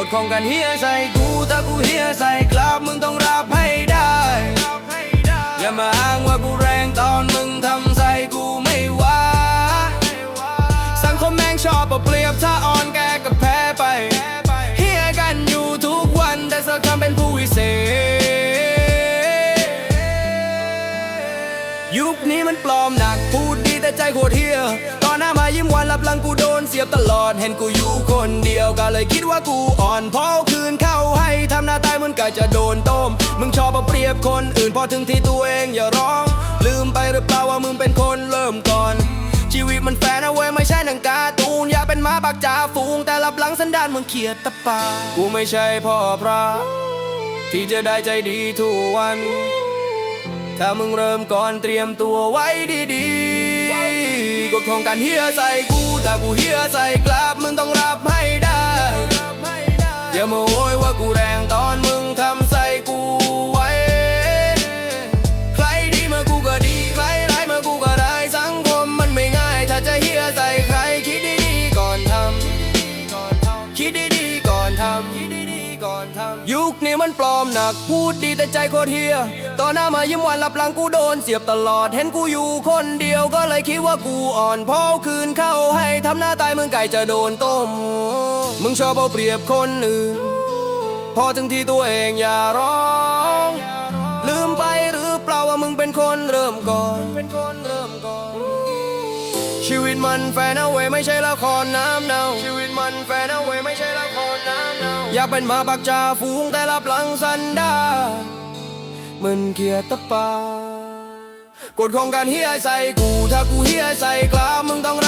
กดของกันเฮียใส่กูถ้ากูเฮียใส่กลับมึงต้องรับให้ได้ อย่ามาอ้างว่ากูแรงตอนมึงทำใส่กูไม่ว่า สังคมแม่งชอบเอาเปรียบถ้าอ่อน นี้มันปลอมหนักพูดดีแต่ใจโคตรเฮียตอนหน้ามายิ้มหวานรับหลังกูโดนเสียบตลอดเห็นกูอยู่คนเดียวก็เลยคิดว่ากูอ่อนพอคืนเข้าให้ทำหน้าตายเหมือนกะจะโดนต้ม มึงชอบเอาเปรียบคนอื่นพอถึงที่ตัวเองอย่าร้อง ลืมไปหรือเปล่าว่ามึงเป็นคนเริ่มก่อนชีวิตมันแฟนเอาไว้ไม่ใช่หนังกาตูนอย่าเป็นหมาบักจ่าฝูงแต่รับหลังสันดานมึงเขียดตะปากูไม่ใช่พ่อพระที่จะได้ใจดีทุกวัน ถ้ามึงเริ่มก่อนเตรียมตัวไว้ดีๆกฎของการเฮียใส่กูถ้ากูเฮียใส่กลับมึงต้องรับให้ได้อย่ามาโวยว่ากูแรงตอนมึงทำใส่กูไว้ ใครดีมากูก็ดีใครร้ายมากูก็ได้สังคมมันไม่ง่าย ถ้าจะเฮียใส่ใครคิดดีๆก่อนทำคิดดีๆก่อนทำ ยุคนี้มันปลอมหนักพูดดีแต่ใจโคตรเฮียตอนหน้ามายิ้มหวานรับหลังกูโดนเสียบตลอดเห็นกูอยู่คนเดียวก็เลยคิดว่ากูอ่อนพอคืนเข้าให้ทำหน้าตายมึงไก่จะโดนต้ม มึงชอบเอาเปรียบคนอื่น พอถึงที่ตัวเองอย่าร้อง ลืมไปหรือเปล่าว่ามึงเป็นคนเริ่มก่อนเป็นคนเริ่มก่อนชีวิตมันแฟนเอาไว้ไม่ใช่ละครน้ำเน่าชีวิตมันแฟนเอาไว้ไม่ใช่ละ อยากเป็นมาบักจ่าฝูงแต่รับหลังสันดานมันเกียตะปากฎของการเฮียใส่กู ถ้ากูเฮียใส่กล้ามึงต้องรับ